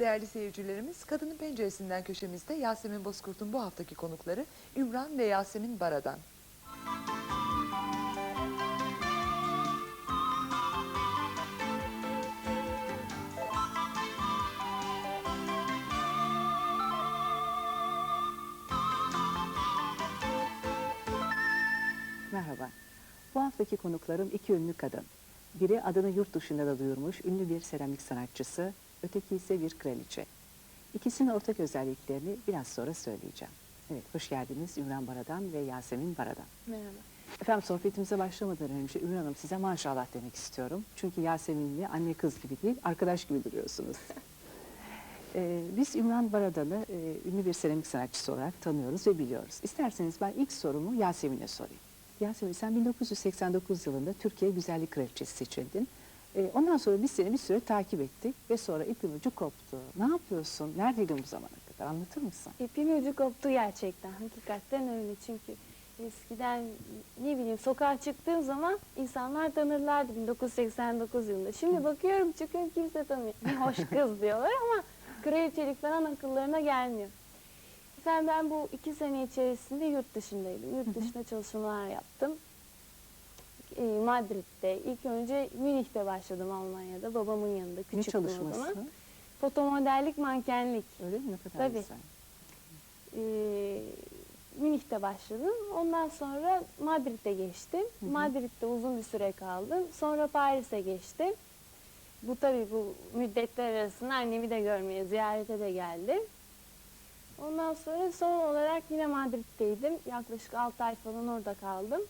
Değerli seyircilerimiz, Kadının Penceresinden köşemizde Yasemin Bozkurt'un bu haftaki konukları Ümran ve Yasemin Baradan. Merhaba. Bu haftaki konuklarım iki ünlü kadın. Biri adını yurt dışında da duyurmuş ünlü bir seramik sanatçısı, öteki ise bir kraliçe. İkisinin ortak özelliklerini biraz sonra söyleyeceğim. Evet, hoş geldiniz Ümran Baradan ve Yasemin Baradan. Merhaba. Efendim sohbetimize başlamadan önce Ümran Hanım size maşallah demek istiyorum. Çünkü Yasemin'le anne kız gibi değil, arkadaş gibi duruyorsunuz. Ee, biz Ümran Baradan'ı e, ünlü bir seramik sanatçısı olarak tanıyoruz ve biliyoruz. İsterseniz ben ilk sorumu Yasemin'e sorayım. Yasemin sen 1989 yılında Türkiye Güzellik Kraliçesi seçildin. Ee, ondan sonra biz seni bir süre takip ettik ve sonra ipin ucu koptu. Ne yapıyorsun? Neredeydin bu zamana kadar? Anlatır mısın? İpin ucu koptu gerçekten. Hakikaten öyle çünkü eskiden ne bileyim sokağa çıktığım zaman insanlar tanırlardı 1989 yılında. Şimdi bakıyorum çıkıyorum kimse tanımıyor. Ne hoş kız diyorlar ama kraliçelik falan akıllarına gelmiyor. Efendim ben bu iki sene içerisinde yurt dışındaydım. Yurt dışında çalışmalar yaptım. Ee, Madrid'de, ilk önce Münih'te başladım Almanya'da. Babamın yanında Ne küçüktüm o çalışması? zaman. Fotomodellik, mankenlik. Öyle mi? Ne kadar Tabii. güzel. Ee, Münih'te başladım. Ondan sonra Madrid'e geçtim. Madrid'de uzun bir süre kaldım. Sonra Paris'e geçtim. Bu tabii bu müddetler arasında annemi de görmeye, ziyarete de geldim. Ondan sonra son olarak yine Madrid'deydim. Yaklaşık 6 ay falan orada kaldım.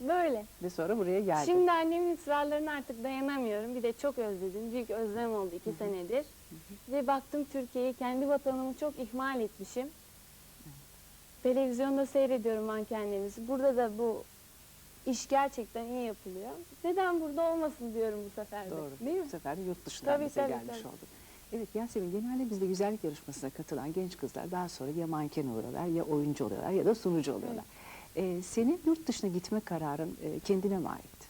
Böyle. Ve sonra buraya geldin. Şimdi annemin ısrarlarına artık dayanamıyorum. Bir de çok özledim. Büyük özlem oldu iki senedir. Ve baktım Türkiye'yi, kendi vatanımı çok ihmal etmişim. Televizyonda seyrediyorum mankenlerimizi. Burada da bu iş gerçekten iyi yapılıyor. Neden burada olmasın diyorum bu sefer de. Doğru. Değil mi? Bu sefer de yurt dışından Tabii, bize tabii, gelmiş tabii. oldu. Evet Yasemin genelde bizde güzellik yarışmasına katılan genç kızlar daha sonra ya manken oluyorlar ya oyuncu oluyorlar ya da sunucu oluyorlar. Ee, senin yurt dışına gitme kararın e, kendine mi ait?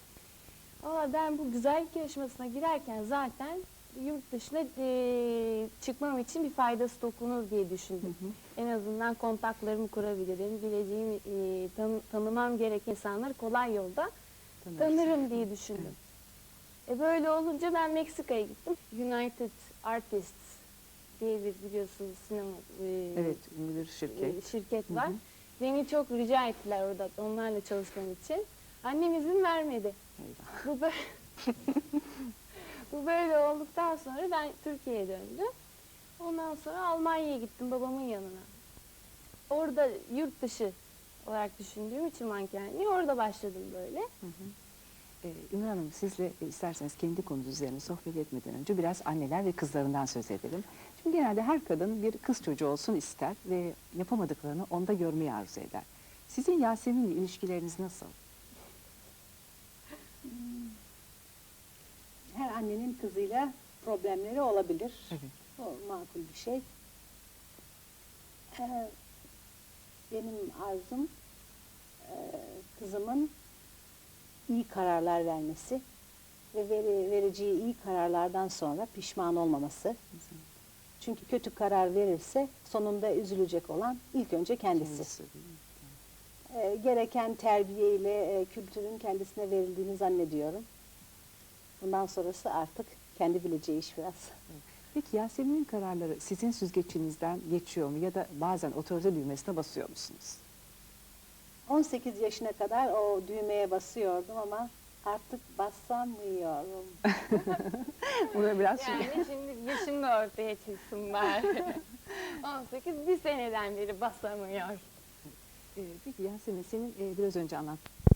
Valla ben bu güzellik yarışmasına girerken zaten yurt dışına eee, çıkmam için bir faydası dokunur diye düşündüm. En azından kontaklarımı kurabilirim, bileceğim, eee, tan- tanımam gereken insanları kolay yolda Tanırsın. tanırım diye düşündüm. E böyle olunca ben Meksika'ya gittim. United Artists diye bir biliyorsunuz sinema eee, Evet bir şirket. e, şirket Hı var. hı. Beni çok rica ettiler orada onlarla çalışmam için. Annem izin vermedi. Bu böyle, bu böyle olduktan sonra ben Türkiye'ye döndüm. Ondan sonra Almanya'ya gittim babamın yanına. Orada yurt dışı olarak düşündüğüm için mankenliği orada başladım böyle. Ee, Ümran Hanım sizle e, isterseniz kendi konunuz üzerine sohbet etmeden önce biraz anneler ve kızlarından söz edelim. Genelde her kadın bir kız çocuğu olsun ister ve yapamadıklarını onda görmeyi arzu eder. Sizin Yasemin'le ilişkileriniz nasıl? Her annenin kızıyla problemleri olabilir. Evet. O makul bir şey. Ee, benim arzum e, kızımın iyi kararlar vermesi ve vereceği iyi kararlardan sonra pişman olmaması. Çünkü kötü karar verirse sonunda üzülecek olan ilk önce kendisi. Kendisi? Ee, gereken terbiye ile e, kültürün kendisine verildiğini zannediyorum. Bundan sonrası artık kendi bileceği iş biraz. Peki Yasemin'in kararları sizin süzgeçinizden geçiyor mu ya da bazen otorite düğmesine basıyor musunuz? 18 yaşına kadar o düğmeye basıyordum ama artık basamıyorum. Burada biraz Yani şimdi yaşım da ortaya çıksın bari. 18 bir seneden beri basamıyor. Ee, peki Yasemin senin e, biraz önce anlattığın